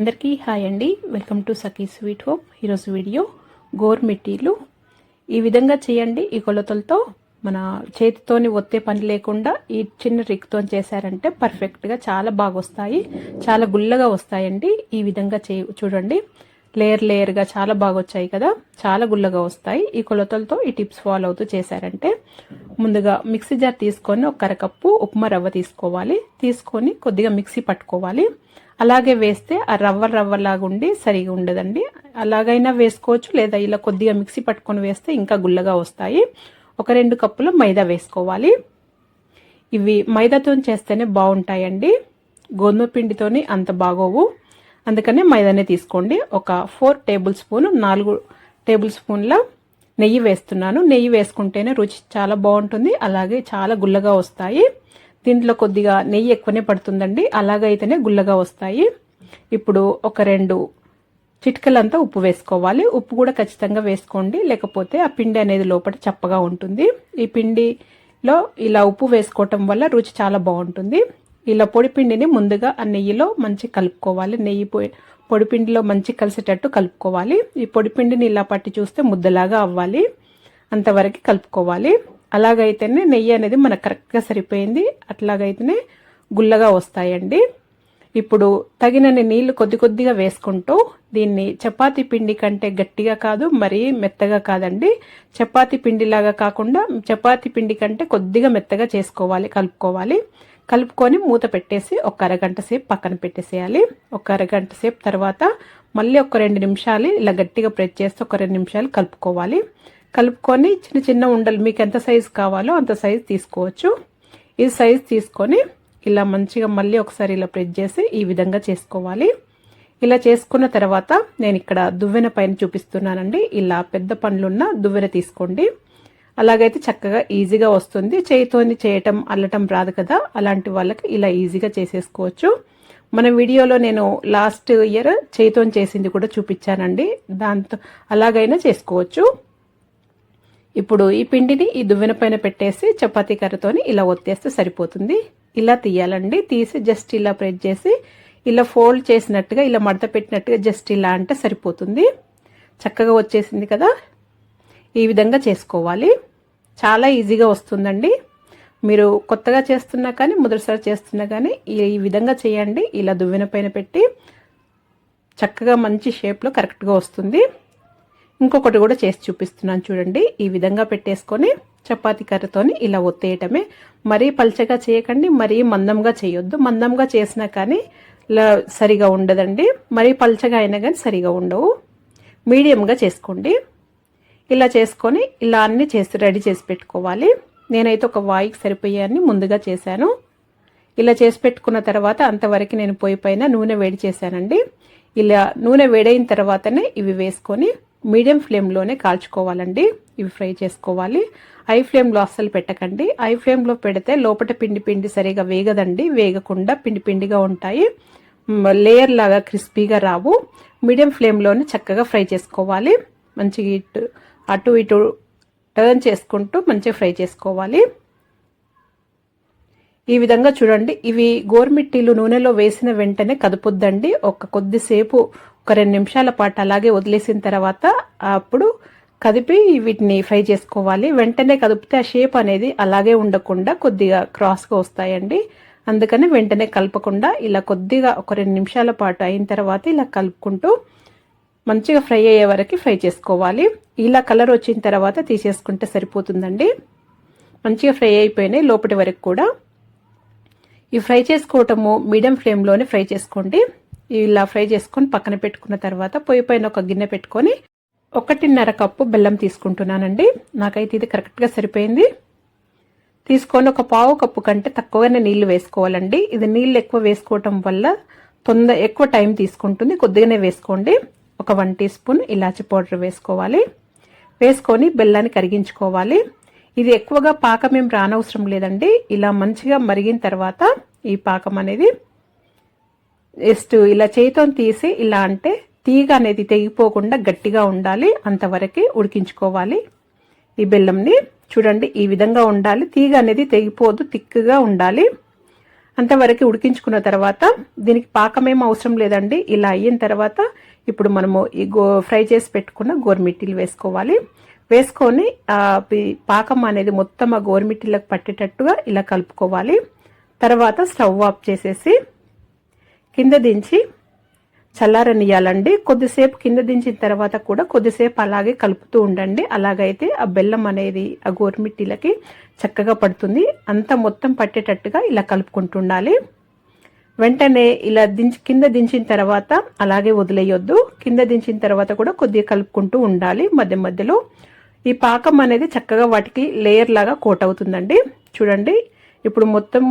అందరికీ హాయ్ అండి. Welcome to Sakhi sweet hope ఈరోజు వీడియో గోర్మిట్టీలు ఈ విధంగా చేయండి. ఈ కొలతలతో మన చేతితోని ఒత్తే పని లేకుండా ఈ చిన్న రిక్తో చేశారంటే పర్ఫెక్ట్గా చాలా బాగా వస్తాయి. చాలా గుల్లగా వస్తాయండి. ఈ విధంగా చే చూడండి. లేయర్ లేయర్గా చాలా బాగా వచ్చాయి కదా. చాలా గుల్లగా వస్తాయి. ఈ కొలతలతో ఈ టిప్స్ ఫాలో అవుతూ చేశారంటే ముందుగా మిక్సీ జార్ తీసుకొని ఒక కరకప్పు ఉప్మా రవ్వ తీసుకోవాలి. తీసుకొని కొద్దిగా మిక్సీ పట్టుకోవాలి. అలాగే వేస్తే ఆ రవ్వ రవ్వలాగా ఉండి సరిగా ఉండదండి. అలాగైనా వేసుకోవచ్చు లేదా ఇలా కొద్దిగా మిక్సీ పట్టుకొని వేస్తే ఇంకా గుల్లగా వస్తాయి. ఒక రెండు కప్పులు మైదా వేసుకోవాలి. ఇవి మైదాతో చేస్తేనే బాగుంటాయండి. గోధుమ పిండితోని అంత బాగోవు. అందుకనే మైదానే తీసుకోండి. ఒక ఫోర్ టేబుల్ స్పూన్ నాలుగు టేబుల్ స్పూన్ల నెయ్యి వేస్తున్నాను. నెయ్యి వేసుకుంటేనే రుచి చాలా బాగుంటుంది అలాగే చాలా గుల్లగా వస్తాయి. దీంట్లో కొద్దిగా నెయ్యి ఎక్కువనే పడుతుందండి. అలాగైతేనే గుల్లగా వస్తాయి. ఇప్పుడు ఒక రెండు చిట్కలంతా ఉప్పు వేసుకోవాలి. ఉప్పు కూడా ఖచ్చితంగా వేసుకోండి. లేకపోతే ఆ పిండి అనేది లోపల చప్పగా ఉంటుంది. ఈ పిండిలో ఇలా ఉప్పు వేసుకోవటం వల్ల రుచి చాలా బాగుంటుంది. ఇలా పొడిపిండిని ముందుగా ఆ నెయ్యిలో మంచి కలుపుకోవాలి. నెయ్యి పొడిపిండిలో మంచి కలిసేటట్టు కలుపుకోవాలి. ఈ పొడిపిండిని ఇలా పట్టి చూస్తే ముద్దలాగా అవ్వాలి. అంతవరకు కలుపుకోవాలి. అలాగైతేనే నెయ్యి అనేది మనకు కరెక్ట్గా సరిపోయింది. అట్లాగైతేనే గుల్లగా వస్తాయండి. ఇప్పుడు తగినన్ని నీళ్ళు కొద్ది కొద్దిగా వేసుకుంటూ దీన్ని చపాతీ పిండి కంటే గట్టిగా కాదు మరీ మెత్తగా కాదండి. చపాతీ పిండిలాగా కాకుండా చపాతీ పిండి కంటే కొద్దిగా మెత్తగా చేసుకోవాలి కలుపుకోవాలి. కలుపుకొని మూత పెట్టేసి ఒక అరగంట సేపు పక్కన పెట్టేసేయాలి. ఒక అరగంట సేపు తర్వాత మళ్ళీ ఒక రెండు నిమిషాలు ఇలా గట్టిగా ప్రెస్ చేస్తే ఒక రెండు నిమిషాలు కలుపుకోవాలి. కలుపుకొని చిన్న చిన్న ఉండలు మీకు ఎంత సైజు కావాలో అంత సైజు తీసుకోవచ్చు. ఈ సైజు తీసుకొని ఇలా మంచిగా మళ్ళీ ఒకసారి ఇలా ప్రెస్ చేసి ఈ విధంగా చేసుకోవాలి. ఇలా చేసుకున్న తర్వాత నేను ఇక్కడ దువ్వెన పైన చూపిస్తున్నానండి. ఇలా పెద్ద పండ్లున్న దువ్వెన తీసుకోండి. అలాగైతే చక్కగా ఈజీగా వస్తుంది. చేయితోని చేయటం అల్లటం రాదు కదా. అలాంటి వాళ్ళకి ఇలా ఈజీగా చేసేసుకోవచ్చు. మన వీడియోలో నేను లాస్ట్ ఇయర్ చేయితోని చేసింది కూడా చూపించానండి. దాంతో అలాగైనా చేసుకోవచ్చు. ఇప్పుడు ఈ పిండిని ఈ దువ్వెన పైన పెట్టేసి చపాతీ కర్రతోని ఇలా ఒత్తేస్తే సరిపోతుంది. ఇలా తీయాలండి. తీసి జస్ట్ ఇలా ప్రెస్ చేసి ఇలా ఫోల్డ్ చేసినట్టుగా ఇలా మడత పెట్టినట్టుగా జస్ట్ ఇలా అంటే సరిపోతుంది. చక్కగా వచ్చేసింది కదా. ఈ విధంగా చేసుకోవాలి. చాలా ఈజీగా వస్తుందండి. మీరు కొత్తగా చేస్తున్నా కానీ మొదటిసారి చేస్తున్నా కానీ ఈ విధంగా చేయండి. ఇలా దువ్వెన పైన పెట్టి చక్కగా మంచి షేప్లో కరెక్ట్గా వస్తుంది. ఇంకొకటి కూడా చేసి చూపిస్తున్నాను చూడండి. ఈ విధంగా పెట్టేసుకొని చపాతీ కర్రతోని ఇలా ఒత్తేయటమే. మరీ పల్చగా చేయకండి మరీ మందంగా చేయొద్దు. మందంగా చేసినా కానీ సరిగా ఉండదండి. మరీ పల్చగా అయినా కానీ సరిగా ఉండవు. మీడియంగా చేసుకోండి. ఇలా చేసుకొని ఇలా అన్ని చేసి రెడీ చేసి పెట్టుకోవాలి. నేనైతే ఒక వాయికి సరిపోయాన్ని ముందుగా చేశాను. ఇలా చేసి పెట్టుకున్న తర్వాత అంతవరకు నేను పొయ్యి పైన నూనె వేడి చేశానండి. ఇలా నూనె వేడైన తర్వాతనే ఇవి వేసుకొని మీడియం ఫ్లేమ్లోనే కాల్చుకోవాలండి. ఇవి ఫ్రై చేసుకోవాలి. హై ఫ్లేమ్లో అస్సలు పెట్టకండి. హై ఫ్లేమ్లో పెడితే లోపల పిండి పిండి సరిగా వేగదండి. వేగకుండా పిండి పిండిగా ఉంటాయి. లేయర్ లాగా క్రిస్పీగా రావు. మీడియం ఫ్లేమ్లోనే చక్కగా ఫ్రై చేసుకోవాలి. మంచిగా ఇటు అటు ఇటు టర్న్ చేసుకుంటూ మంచిగా ఫ్రై చేసుకోవాలి. ఈ విధంగా చూడండి. ఇవి గోరుమిట్టిలు నూనెలో వేసిన వెంటనే కదుపుద్దండి. ఒక కొద్దిసేపు ఒక రెండు నిమిషాల పాటు అలాగే వదిలేసిన తర్వాత అప్పుడు కదిపి వీటిని ఫ్రై చేసుకోవాలి. వెంటనే కదిపితే ఆ షేప్ అనేది అలాగే ఉండకుండా కొద్దిగా క్రాస్గా వస్తాయండి. అందుకని వెంటనే కలపకుండా ఇలా కొద్దిగా ఒక రెండు నిమిషాల పాటు అయిన తర్వాత ఇలా కలుపుకుంటూ మంచిగా ఫ్రై అయ్యే వరకు ఫ్రై చేసుకోవాలి. ఇలా కలర్ వచ్చిన తర్వాత తీసేసుకుంటే సరిపోతుందండి. మంచిగా ఫ్రై అయిపోయినాయి లోపటి వరకు కూడా. ఈ ఫ్రై చేసుకోవటము మీడియం ఫ్లేమ్లోనే ఫ్రై చేసుకోండి. ఇలా ఫ్రై చేసుకొని పక్కన పెట్టుకున్న తర్వాత పొయ్యి పైన ఒక గిన్నె పెట్టుకొని ఒకటిన్నర కప్పు బెల్లం తీసుకుంటున్నానండి. నాకైతే ఇది కరెక్ట్గా సరిపోయింది. తీసుకొని ఒక పావు కప్పు కంటే తక్కువగానే నీళ్ళు వేసుకోవాలండి. ఇది నీళ్ళు ఎక్కువ వేసుకోవటం వల్ల తొందర ఎక్కువ టైం తీసుకుంటుంది. కొద్దిగానే వేసుకోండి. ఒక వన్ టీ స్పూన్ ఇలాచి పౌడర్ వేసుకోవాలి. వేసుకొని బెల్లాన్ని కరిగించుకోవాలి. ఇది ఎక్కువగా పాకం ఏం రానవసరం లేదండి. ఇలా మంచిగా మరిగిన తర్వాత ఈ పాకం అనేది జస్ట్ ఇలా చేతితో తీసి ఇలా అంటే తీగ అనేది తెగిపోకుండా గట్టిగా ఉండాలి. అంతవరకు ఉడికించుకోవాలి. ఈ బెల్లంని చూడండి ఈ విధంగా ఉండాలి. తీగ అనేది తెగిపోదు తిక్కుగా ఉండాలి. అంతవరకు ఉడికించుకున్న తర్వాత దీనికి పాకమేం అవసరం లేదండి. ఇలా అయిన తర్వాత ఇప్పుడు మనము ఈ గో ఫ్రై చేసి పెట్టుకున్న గోరుమిట్టిలు వేసుకోవాలి. వేసుకొని పాకం అనేది మొత్తం ఆ గోరుమిట్టిలకు పట్టేటట్టుగా ఇలా కలుపుకోవాలి. తర్వాత స్టవ్ ఆఫ్ చేసేసి కింద దించి చల్లారనియాలండి కొద్దిసేపు కింద దించిన తర్వాత కూడా కొద్దిసేపు అలాగే కలుపుతూ ఉండండి. అలాగైతే ఆ బెల్లం అనేది ఆ గోరుమిట్టిలకి చక్కగా పడుతుంది. అంతా మొత్తం పట్టేటట్టుగా ఇలా కలుపుకుంటుండాలి వెంటనే ఇలా దించి కింద దించిన తర్వాత అలాగే వదిలేయొద్దు. కింద దించిన తర్వాత కూడా కొద్దిగా కలుపుకుంటూ ఉండాలి మధ్య మధ్యలో. ఈ పాకం అనేది చక్కగా వాటికి లేయర్ లాగా కోట్ అవుతుందండి. చూడండి ఇప్పుడు మొత్తం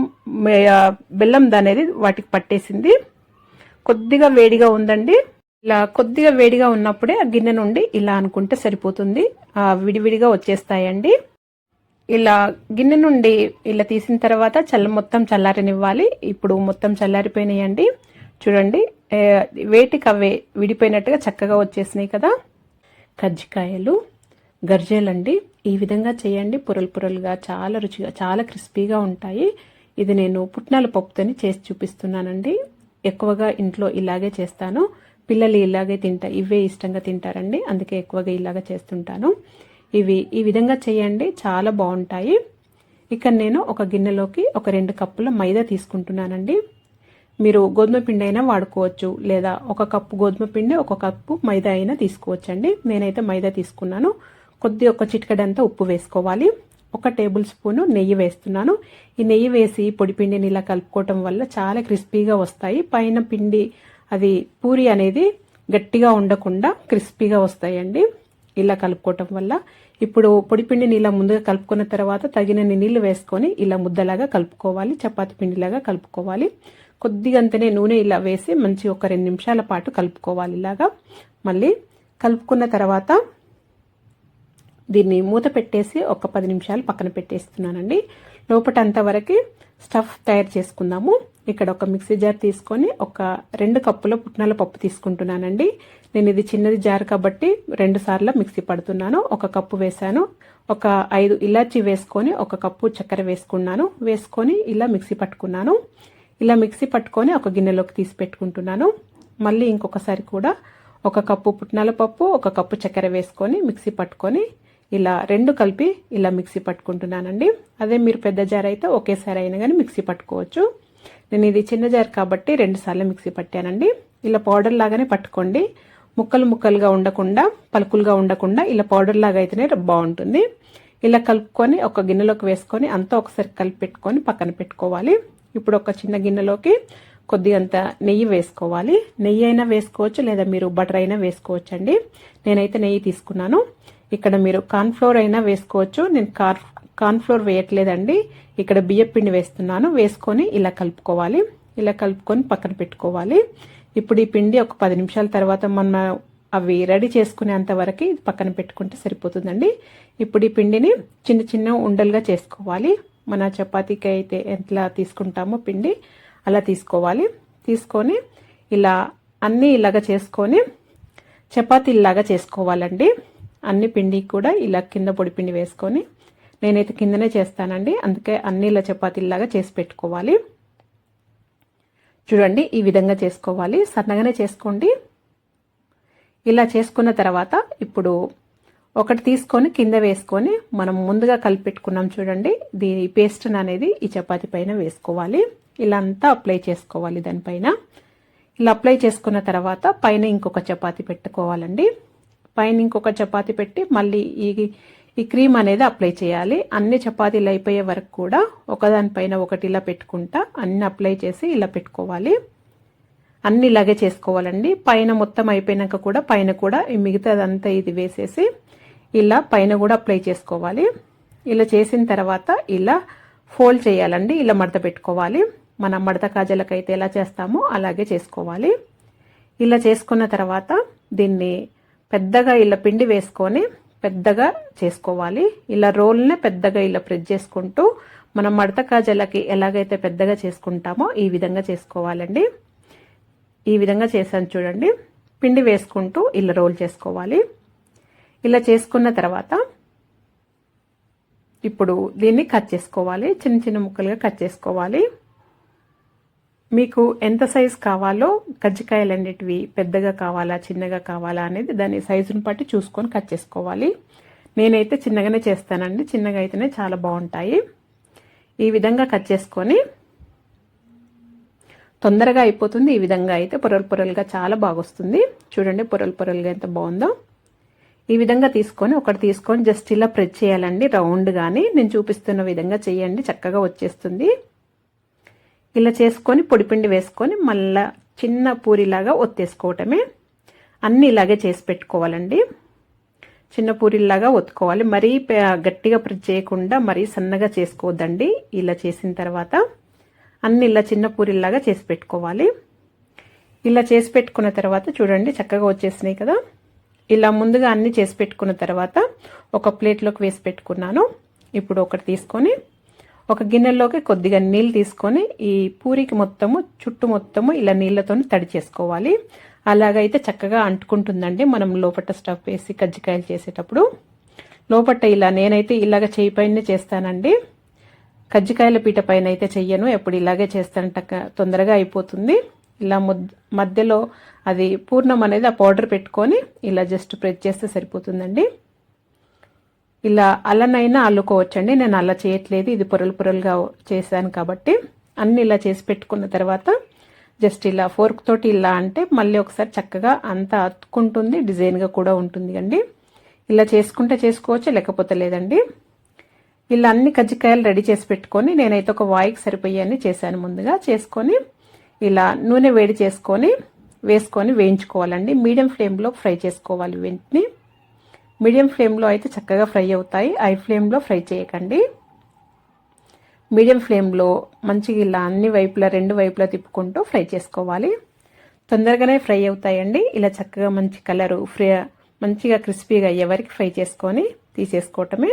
బెల్లం అనేది వాటికి పట్టేసింది. కొద్దిగా వేడిగా ఉందండి. ఇలా కొద్దిగా వేడిగా ఉన్నప్పుడే ఆ గిన్నె నుండి ఇలా అనుకుంటే సరిపోతుంది. విడివిడిగా వచ్చేస్తాయండి. ఇలా గిన్నె నుండి ఇలా తీసిన తర్వాత చల్ల మొత్తం చల్లారనివ్వాలి. ఇప్పుడు మొత్తం చల్లారిపోయినాయండి. చూడండి వేటికి అవే విడిపోయినట్టుగా చక్కగా వచ్చేసినాయి కదా. కజ్జికాయలు గర్జేలండి. ఈ విధంగా చేయండి. పొరలు పొరలుగా చాలా రుచిగా చాలా క్రిస్పీగా ఉంటాయి. ఇది నేను పుట్నాల పప్పుతోని చేసి చూపిస్తున్నానండి. ఎక్కువగా ఇంట్లో ఇలాగే చేస్తాను. పిల్లలు ఇలాగే తింటా ఇవే ఇష్టంగా తింటారండి. అందుకే ఎక్కువగా ఇలాగ చేస్తుంటాను. ఇవి ఈ విధంగా చేయండి. చాలా బాగుంటాయి. ఇక్కడ నేను ఒక గిన్నెలోకి ఒక రెండు కప్పుల మైదా తీసుకుంటున్నానండి. మీరు గోధుమ పిండి అయినా వాడుకోవచ్చు లేదా ఒక కప్పు గోధుమ పిండి ఒక కప్పు మైదా అయినా తీసుకోవచ్చండి. నేనైతే మైదా తీసుకున్నాను. కొద్ది ఒక చిటికడంతా ఉప్పు వేసుకోవాలి. ఒక టేబుల్ స్పూను నెయ్యి వేస్తున్నాను. ఈ నెయ్యి వేసి పొడి పిండిని ఇలా కలుపుకోవటం వల్ల చాలా క్రిస్పీగా వస్తాయి. పైన పిండి అది పూరి అనేది గట్టిగా ఉండకుండా క్రిస్పీగా వస్తాయండి. ఇలా కలుపుకోవటం వల్ల ఇప్పుడు పొడి పిండిని ఇలా ముందుగా కలుపుకున్న తర్వాత తగినన్ని నీళ్ళు వేసుకొని ఇలా ముద్దలాగా కలుపుకోవాలి. చపాతి పిండిలాగా కలుపుకోవాలి. కొద్దిగంతనే నూనె ఇలా వేసి మంచి ఒక రెండు నిమిషాల పాటు కలుపుకోవాలి ఇలాగా. మళ్ళీ కలుపుకున్న తర్వాత దీన్ని మూత పెట్టేసి ఒక పది నిమిషాలు పక్కన పెట్టేస్తున్నానండి. లోపటంత వరకు స్టఫ్ తయారు చేసుకుందాము. ఇక్కడ ఒక మిక్సీ జార్ తీసుకొని ఒక రెండు కప్పుల పుట్నాల పప్పు తీసుకుంటున్నానండి. నేను ఇది చిన్నది జార్ కాబట్టి రెండు సార్లు మిక్సీ పడుతున్నాను. ఒక కప్పు వేసాను ఒక ఐదు ఇలాచి వేసుకొని ఒక కప్పు చక్కెర వేసుకున్నాను. వేసుకొని ఇలా మిక్సీ పట్టుకున్నాను. ఇలా మిక్సీ పట్టుకొని ఒక గిన్నెలోకి తీసి పెట్టుకుంటున్నాను. మళ్ళీ ఇంకొకసారి కూడా ఒక కప్పు పుట్నాల పప్పు ఒక కప్పు చక్కెర వేసుకొని మిక్సీ పట్టుకొని ఇలా రెండు కలిపి ఇలా మిక్సీ పట్టుకుంటున్నానండి. అదే మీరు పెద్ద జార్ అయితే ఒకేసారి అయినా కానీ మిక్సీ పట్టుకోవచ్చు. నేను ఇది చిన్న జార్ కాబట్టి రెండు సార్లు మిక్సీ పట్టానండి. ఇలా పౌడర్ లాగానే పట్టుకోండి. ముక్కలు ముక్కలుగా ఉండకుండా పలుకులుగా ఉండకుండా ఇలా పౌడర్ లాగా అయితేనే బాగుంటుంది. ఇలా కలుపుకొని ఒక గిన్నెలోకి వేసుకొని అంతా ఒకసారి కలిపి పెట్టుకొని పక్కన పెట్టుకోవాలి. ఇప్పుడు ఒక చిన్న గిన్నెలోకి కొద్దిగంత నెయ్యి వేసుకోవాలి. నెయ్యి అయినా వేసుకోవచ్చు లేదా మీరు బటర్ అయినా వేసుకోవచ్చు అండి నేనైతే నెయ్యి తీసుకున్నాను. ఇక్కడ మీరు కార్న్ఫ్లోర్ అయినా వేసుకోవచ్చు. నేను కార్ కార్న్ఫ్లోర్ వేయట్లేదండి. ఇక్కడ బియ్యం పిండి వేస్తున్నాను. వేసుకొని ఇలా కలుపుకోవాలి. ఇలా కలుపుకొని పక్కన పెట్టుకోవాలి. ఇప్పుడు ఈ పిండి ఒక పది నిమిషాల తర్వాత మనం అవి రెడీ చేసుకునేంత వరకు పక్కన పెట్టుకుంటే సరిపోతుందండి. ఇప్పుడు ఈ పిండిని చిన్న చిన్న ఉండలుగా చేసుకోవాలి. మన చపాతీకి అయితే ఎట్లా తీసుకుంటామో పిండి అలా తీసుకోవాలి. తీసుకొని ఇలా అన్నీ ఇలాగ చేసుకొని చపాతీలాగా చేసుకోవాలండి. అన్ని పిండి కూడా ఇలా కింద పొడి పిండి వేసుకొని నేనైతే కిందనే చేస్తానండి. అందుకే అన్ని ఇలా చపాతీలాగా చేసి పెట్టుకోవాలి. చూడండి ఈ విధంగా చేసుకోవాలి. సన్నగానే చేసుకోండి. ఇలా చేసుకున్న తర్వాత ఇప్పుడు ఒకటి తీసుకొని కింద వేసుకొని మనం ముందుగా కలిపెట్టుకున్నాం చూడండి. దీని పేస్ట్ అనేది ఈ చపాతి పైన వేసుకోవాలి. ఇలా అంతా అప్లై చేసుకోవాలి దానిపైన. ఇలా అప్లై చేసుకున్న తర్వాత పైన ఇంకొక చపాతి పెట్టుకోవాలండి. పైన ఇంకొక చపాతి పెట్టి మళ్ళీ ఈ ఈ క్రీమ్ అనేది అప్లై చేయాలి. అన్ని చపాతీలు అయిపోయే వరకు కూడా ఒకదానిపైన ఒకటి ఇలా పెట్టుకుంటా అన్ని అప్లై చేసి ఇలా పెట్టుకోవాలి. అన్ని ఇలాగే చేసుకోవాలండి. పైన మొత్తం అయిపోయినాక కూడా పైన కూడా మిగతాదంతా ఇది వేసేసి ఇలా పైన కూడా అప్లై చేసుకోవాలి. ఇలా చేసిన తర్వాత ఇలా ఫోల్డ్ చేయాలండి. ఇలా మడత పెట్టుకోవాలి. మన మడత కాజలకైతే ఎలా చేస్తామో అలాగే చేసుకోవాలి. ఇలా చేసుకున్న తర్వాత దీన్ని పెద్దగా ఇలా పిండి వేసుకొని పెద్దగా చేసుకోవాలి. ఇలా రోల్నే పెద్దగా ఇలా ప్రెస్ చేసుకుంటూ మనం మడత కాజలకి ఎలాగైతే పెద్దగా చేసుకుంటామో ఈ విధంగా చేసుకోవాలండి. ఈ విధంగా చేశాను చూడండి. పిండి వేసుకుంటూ ఇలా రోల్ చేసుకోవాలి. ఇలా చేసుకున్న తర్వాత ఇప్పుడు దీన్ని కట్ చేసుకోవాలి. చిన్న చిన్న ముక్కలుగా కట్ చేసుకోవాలి. మీకు ఎంత సైజ్ కావాలో కజ్జికాయలు అనేటివి పెద్దగా కావాలా చిన్నగా కావాలా అనేది దాని సైజును బట్టి చూసుకొని కట్ చేసుకోవాలి. నేనైతే చిన్నగానే చేస్తానండి. చిన్నగా అయితేనే చాలా బాగుంటాయి. ఈ విధంగా కట్ చేసుకొని తొందరగా అయిపోతుంది. ఈ విధంగా అయితే పొరలు పొరలుగా చాలా బాగొస్తుంది. చూడండి పొరలు పొరలుగా ఎంత బాగుందో. ఈ విధంగా తీసుకొని ఒకటి తీసుకొని జస్ట్ ఇలా ప్రెస్ చేయాలండి. రౌండ్ కానీ నేను చూపిస్తున్న విధంగా చేయండి. చక్కగా వచ్చేస్తుంది. ఇలా చేసుకొని పొడిపిండి వేసుకొని మళ్ళా చిన్న పూరిలాగా ఒత్తేసుకోవటమే. అన్నీ ఇలాగే చేసి పెట్టుకోవాలండి. చిన్న పూరిలాగా ఒత్తుకోవాలి. మరీ గట్టిగా ప్రెస్ చేయకుండా మరీ సన్నగా చేసుకోవద్దండి. ఇలా చేసిన తర్వాత అన్ని ఇలా చిన్న పూరిలాగా చేసి పెట్టుకోవాలి. ఇలా చేసి పెట్టుకున్న తర్వాత చూడండి చక్కగా వచ్చేసినాయి కదా. ఇలా ముందుగా అన్ని చేసి పెట్టుకున్న తర్వాత ఒక ప్లేట్లోకి వేసి పెట్టుకున్నాను. ఇప్పుడు ఒకటి తీసుకొని ఒక గిన్నెలోకి కొద్దిగా నీళ్ళు తీసుకొని ఈ పూరికి మొత్తము చుట్టు మొత్తము ఇలా నీళ్ళతో తడి చేసుకోవాలి. అలాగైతే చక్కగా అంటుకుంటుందండి మనం లోపట స్టఫ్ వేసి కజ్జికాయలు చేసేటప్పుడు. లోపట ఇలా నేనైతే ఇలాగ చేయి పైన చేస్తానండి. కజ్జికాయల పీట పైన అయితే చెయ్యను ఎప్పుడు ఇలాగే చేస్తానంట తొందరగా అయిపోతుంది. ఇలా మధ్యలో అది పూర్ణం అనేది ఆ పౌడర్ పెట్టుకొని ఇలా జస్ట్ ప్రెస్ చేస్తే సరిపోతుందండి. ఇలా అల్లనైనా అల్లుకోవచ్చండి. నేను అలా చేయట్లేదు. ఇది పొరలు పొరలుగా చేశాను కాబట్టి అన్ని ఇలా చేసి పెట్టుకున్న తర్వాత జస్ట్ ఇలా ఫోర్క్ తోటి ఇలా అంటే మళ్ళీ ఒకసారి చక్కగా అంతా అతుక్కుంటుంది. డిజైన్గా కూడా ఉంటుంది అండి. ఇలా చేసుకుంటే చేసుకోవచ్చు లేకపోతే లేదండి. ఇలా అన్ని కజ్జికాయలు రెడీ చేసి పెట్టుకొని నేనైతే ఒక వాయికి సరిపోయాన్ని చేశాను ముందుగా. చేసుకొని ఇలా నూనె వేడి చేసుకొని వేసుకొని వేయించుకోవాలండి. మీడియం ఫ్లేమ్లో ఫ్రై చేసుకోవాలి వెంటనే. మీడియం ఫ్లేమ్లో అయితే చక్కగా ఫ్రై అవుతాయి. ఐ ఫ్లేమ్లో ఫ్రై చేయకండి. మీడియం ఫ్లేమ్లో మంచిగా ఇలా అన్ని వైపులా రెండు వైపులా తిప్పుకుంటూ ఫ్రై చేసుకోవాలి. తొందరగానే ఫ్రై అవుతాయండి. ఇలా చక్కగా మంచి కలరు ఫ్రై మంచిగా క్రిస్పీగా అయ్యే వరకు ఫ్రై చేసుకొని తీసేసుకోవటమే.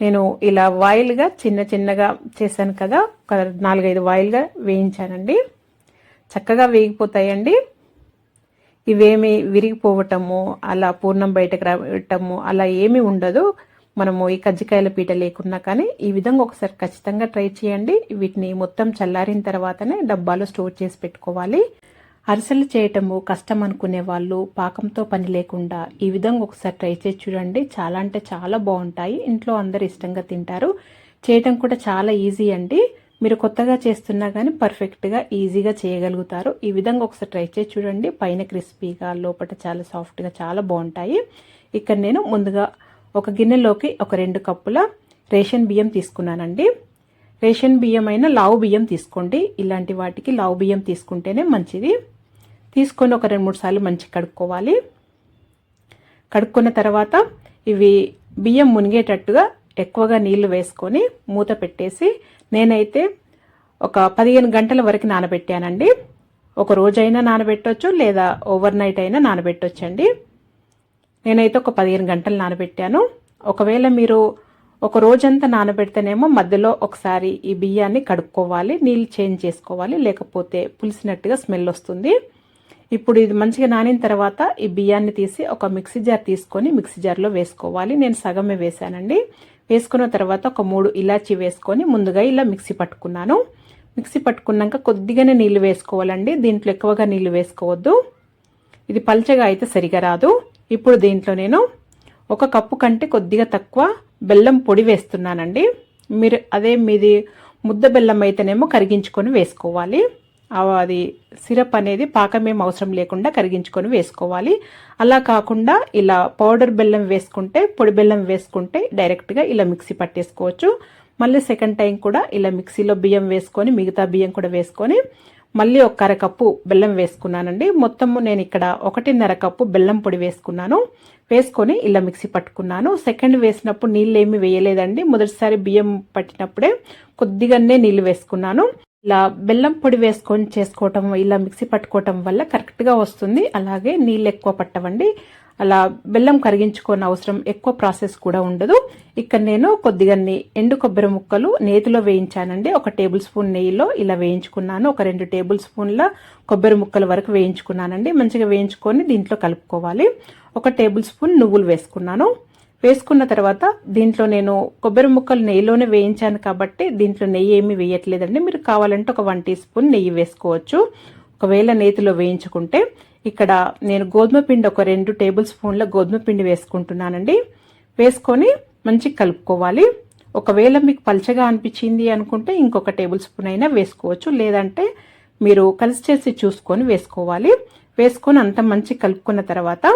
నేను ఇలా వాయిల్గా చిన్న చిన్నగా చేశాను కదా ఒక నాలుగైదు వాయిల్గా వేయించానండి. చక్కగా వేగిపోతాయండి. ఇవేమి విరిగిపోవటము అలా పూర్ణం బయటకు రావటము అలా ఏమీ ఉండదు. మనము ఈ కజ్జికాయల పీట లేకున్నా కానీ ఈ విధంగా ఒకసారి ఖచ్చితంగా ట్రై చేయండి. వీటిని మొత్తం చల్లారిన తర్వాతనే డబ్బాలో స్టోర్ చేసి పెట్టుకోవాలి. అరిసెలు చేయటము కష్టం అనుకునే వాళ్ళు పాకంతో పని లేకుండా ఈ విధంగా ఒకసారి ట్రై చేసి చూడండి. చాలా అంటే చాలా బాగుంటాయి. ఇంట్లో అందరు ఇష్టంగా తింటారు. చేయటం కూడా చాలా ఈజీ అండి. మీరు కొత్తగా చేస్తున్నా కానీ పర్ఫెక్ట్గా ఈజీగా చేయగలుగుతారు. ఈ విధంగా ఒకసారి ట్రై చేసి చూడండి. పైన క్రిస్పీగా లోపల చాలా సాఫ్ట్గా చాలా బాగుంటాయి. ఇక్కడ నేను ముందుగా ఒక గిన్నెలోకి ఒక రెండు కప్పుల రేషన్ బియ్యం తీసుకున్నానండి. రేషన్ బియ్యం అయినా లావు బియ్యం తీసుకోండి. ఇలాంటి వాటికి లావు బియ్యం తీసుకుంటేనే మంచిది. తీసుకొని ఒక రెండు మూడు సార్లు మంచి కడుక్కోవాలి. కడుక్కున్న తర్వాత ఇవి బియ్యం మునిగేటట్టుగా ఎక్కువగా నీళ్ళు వేసుకొని మూత పెట్టేసి నేనైతే ఒక పదిహేను గంటల వరకు నానబెట్టానండి. ఒక రోజైనా నానబెట్టవచ్చు లేదా ఓవర్ నైట్ అయినా నానబెట్టవచ్చండి నేనైతే ఒక పదిహేను గంటలు నానబెట్టాను. ఒకవేళ మీరు ఒక రోజంతా నానబెడితేనేమో మధ్యలో ఒకసారి ఈ బియ్యాన్ని కడుక్కోవాలి నీళ్ళు చేంజ్ చేసుకోవాలి లేకపోతే పులిసినట్టుగా స్మెల్ వస్తుంది. ఇప్పుడు ఇది మంచిగా నానిన తర్వాత ఈ బియ్యాన్ని తీసి ఒక మిక్సీ జార్ తీసుకొని మిక్సీ జార్లో వేసుకోవాలి. నేను సగమే వేసానండి వేసుకున్న తర్వాత ఒక మూడు ఇలాచి వేసుకొని ముందుగా ఇలా మిక్సీ పట్టుకున్నాను. మిక్సీ పట్టుకున్నాక కొద్దిగానే నీళ్ళు వేసుకోవాలండి. దీంట్లో ఎక్కువగా నీళ్ళు వేసుకోవద్దు. ఇది పల్చగా అయితే సరిగా రాదు. ఇప్పుడు దీంట్లో నేను ఒక కప్పు కంటే కొద్దిగా తక్కువ బెల్లం పొడి వేస్తున్నానండి. మీరు అదే మీది ముద్ద బెల్లం అయితేనేమో కరిగించుకొని వేసుకోవాలి. అది సిరప్ అనేది పాకమేం అవసరం లేకుండా కరిగించుకొని వేసుకోవాలి. అలా కాకుండా ఇలా పౌడర్ బెల్లం వేసుకుంటే పొడి బెల్లం వేసుకుంటే డైరెక్ట్గా ఇలా మిక్సీ పట్టేసుకోవచ్చు. మళ్ళీ సెకండ్ టైం కూడా ఇలా మిక్సీలో బియ్యం వేసుకొని మిగతా బియ్యం కూడా వేసుకొని మళ్ళీ ఒక అరకప్పు బెల్లం వేసుకున్నానండి. మొత్తము నేను ఇక్కడ ఒకటిన్నర కప్పు బెల్లం పొడి వేసుకున్నాను. వేసుకొని ఇలా మిక్సీ పట్టుకున్నాను. సెకండ్ వేసినప్పుడు నీళ్ళు ఏమి వేయలేదండి. మొదటిసారి బియ్యం పట్టినప్పుడే కొద్దిగానే నీళ్ళు వేసుకున్నాను. ఇలా బెల్లం పొడి వేసుకొని చేసుకోవటం ఇలా మిక్సీ పట్టుకోవటం వల్ల కరెక్ట్గా వస్తుంది. అలాగే నీళ్ళు ఎక్కువ పట్టవండి. అలా బెల్లం కరిగించుకోని అవసరం ఎక్కువ ప్రాసెస్ కూడా ఉండదు. ఇక్కడ నేను కొద్దిగా ఎండు కొబ్బరి ముక్కలు నేతిలో వేయించానండి. ఒక టేబుల్ స్పూన్ నెయ్యిలో ఇలా వేయించుకున్నాను. ఒక రెండు టేబుల్ స్పూన్ల కొబ్బరి ముక్కల వరకు వేయించుకున్నానండి. మంచిగా వేయించుకొని దీంట్లో కలుపుకోవాలి. ఒక టేబుల్ స్పూన్ నువ్వులు వేసుకున్నాను. వేసుకున్న తర్వాత దీంట్లో నేను కొబ్బరి ముక్కలు నెయ్యిలోనే వేయించాను కాబట్టి దీంట్లో నెయ్యి ఏమీ వేయట్లేదండి. మీరు కావాలంటే ఒక వన్ టీ స్పూన్ నెయ్యి వేసుకోవచ్చు. ఒకవేళ నేతిలో వేయించుకుంటే ఇక్కడ నేను గోధుమ పిండి ఒక రెండు టేబుల్ స్పూన్ల గోధుమ పిండి వేసుకుంటున్నానండి. వేసుకొని మంచిగా కలుపుకోవాలి. ఒకవేళ మీకు పల్చగా అనిపించింది అనుకుంటే ఇంకొక టేబుల్ స్పూన్ అయినా వేసుకోవచ్చు. లేదంటే మీరు కలిసి చేసి చూసుకొని వేసుకోవాలి. వేసుకొని అంత మంచి కలుపుకున్న తర్వాత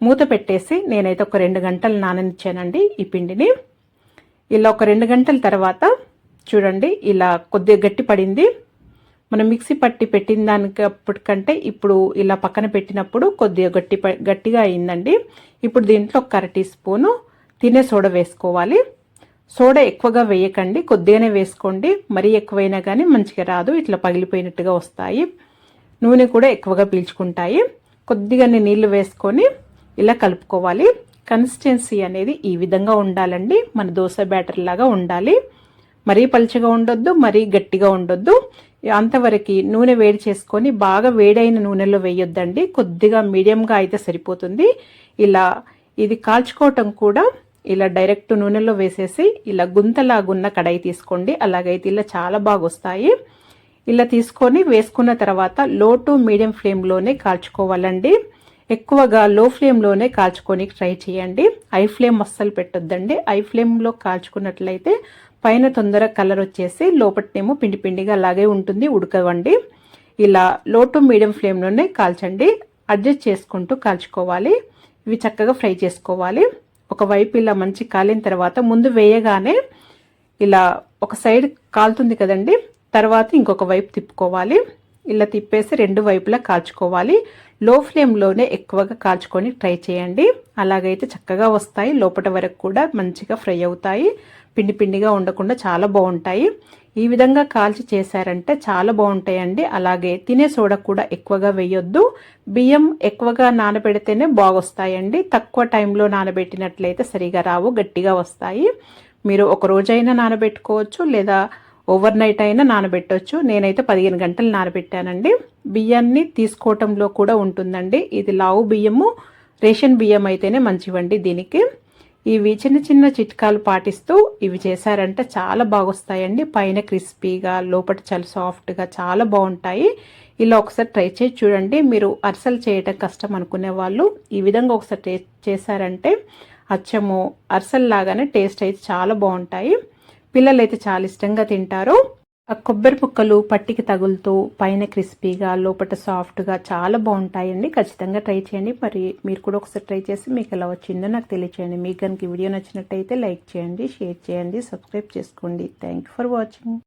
మూత పెట్టేసి నేనైతే ఒక రెండు గంటలు నాననిచ్చానండి ఈ పిండిని. ఇలా ఒక రెండు గంటల తర్వాత చూడండి ఇలా కొద్దిగా గట్టి పడింది. మనం మిక్సీ పట్టి పెట్టిన దానికప్పటికంటే ఇప్పుడు ఇలా పక్కన పెట్టినప్పుడు కొద్దిగా గట్టి గట్టిగా అయిందండి. ఇప్పుడు దీంట్లో ఒక అర టీ స్పూను తినే సోడా వేసుకోవాలి. సోడా ఎక్కువగా వేయకండి కొద్దిగానే వేసుకోండి. మరీ ఎక్కువైనా కానీ మంచిగా రాదు ఇట్లా పగిలిపోయినట్టుగా వస్తాయి. నూనె కూడా ఎక్కువగా పీల్చుకుంటాయి. కొద్దిగానే నీళ్ళు వేసుకొని ఇలా కలుపుకోవాలి. కన్సిస్టెన్సీ అనేది ఈ విధంగా ఉండాలండి. మన దోశ బ్యాటర్ లాగా ఉండాలి. మరీ పలుచగా ఉండొద్దు మరీ గట్టిగా ఉండొద్దు. అంతవరకు నూనె వేడి చేసుకొని బాగా వేడైన నూనెలో వేయొద్దండి. కొద్దిగా మీడియంగా అయితే సరిపోతుంది. ఇలా ఇది కాల్చుకోవటం కూడా ఇలా డైరెక్ట్ నూనెలో వేసేసి ఇలా గుంతలాగున్న కడాయి తీసుకోండి. అలాగైతే ఇలా చాలా బాగా వస్తాయి. ఇలా తీసుకొని వేసుకున్న తర్వాత లో టు మీడియం ఫ్లేమ్లోనే కాల్చుకోవాలండి. ఎక్కువగా లో ఫ్లేమ్లోనే కాల్చుకొని ట్రై చేయండి. ఐ ఫ్లేమ్ అస్సలు పెట్టొద్దండి. ఐ ఫ్లేమ్లో కాల్చుకున్నట్లయితే పైన తొందర కలర్ వచ్చేసి లోపటేమో పిండి పిండిగా అలాగే ఉంటుంది ఉడకవండి. ఇలా లో టు మీడియం ఫ్లేమ్లోనే కాల్చండి. అడ్జస్ట్ చేసుకుంటూ కాల్చుకోవాలి. ఇవి చక్కగా ఫ్రై చేసుకోవాలి. ఒకవైపు ఇలా మంచి కాలిన తర్వాత ముందు వేయగానే ఇలా ఒక సైడ్ కాలుతుంది కదండి తర్వాత ఇంకొక వైపు తిప్పుకోవాలి. ఇలా తిప్పేసి రెండు వైపులా కాల్చుకోవాలి. లో ఫ్లేమ్లోనే ఎక్కువగా కాల్చుకొని ట్రై చేయండి. అలాగైతే చక్కగా వస్తాయి. లోపల వరకు కూడా మంచిగా ఫ్రై అవుతాయి. పిండి పిండిగా ఉండకుండా చాలా బాగుంటాయి. ఈ విధంగా కాల్చి చేశారంటే చాలా బాగుంటాయండి. అలాగే తినే సోడా కూడా ఎక్కువగా వేయొద్దు. బియ్యం ఎక్కువగా నానబెడితేనే బాగొస్తాయండి. తక్కువ టైంలో నానబెట్టినట్లయితే సరిగా రావు. గట్టిగా వస్తాయి. మీరు ఒక రోజైనా నానబెట్టుకోవచ్చు లేదా ఓవర్ నైట్ అయినా నానబెట్టవచ్చు నేనైతే పదిహేను గంటలు నానబెట్టానండి. బియ్యాన్ని తీసుకోవటంలో కూడా ఉంటుందండి. ఇది లావు బియ్యము రేషన్ బియ్యం అయితేనే మంచివండి దీనికి. ఇవి చిన్న చిన్న చిట్కాలు పాటిస్తూ ఇవి చేశారంటే చాలా బాగొస్తాయండి. పైన క్రిస్పీగా లోపల చాలా సాఫ్ట్గా చాలా బాగుంటాయి. ఇలా ఒకసారి ట్రై చేసి చూడండి. మీరు అరిసెలు చేయటం కష్టం అనుకునే వాళ్ళు ఈ విధంగా ఒకసారి చేశారంటే అచ్చము అరిసెల్లాగానే టేస్ట్ అయితే చాలా బాగుంటాయి. పిల్లలు అయితే చాలా ఇష్టంగా తింటారు. ఆ కొబ్బరి ముక్కలు పట్టికి తగులుతూ పైన క్రిస్పీగా లోపల సాఫ్ట్గా చాలా బాగుంటాయండి. ఖచ్చితంగా ట్రై చేయండి. మరి మీరు కూడా ఒకసారి ట్రై చేసి మీకు ఎలా వచ్చిందో నాకు తెలియచేయండి. మీకు కనుక వీడియో నచ్చినట్టయితే లైక్ చేయండి షేర్ చేయండి సబ్స్క్రైబ్ చేసుకోండి. Thank for watching.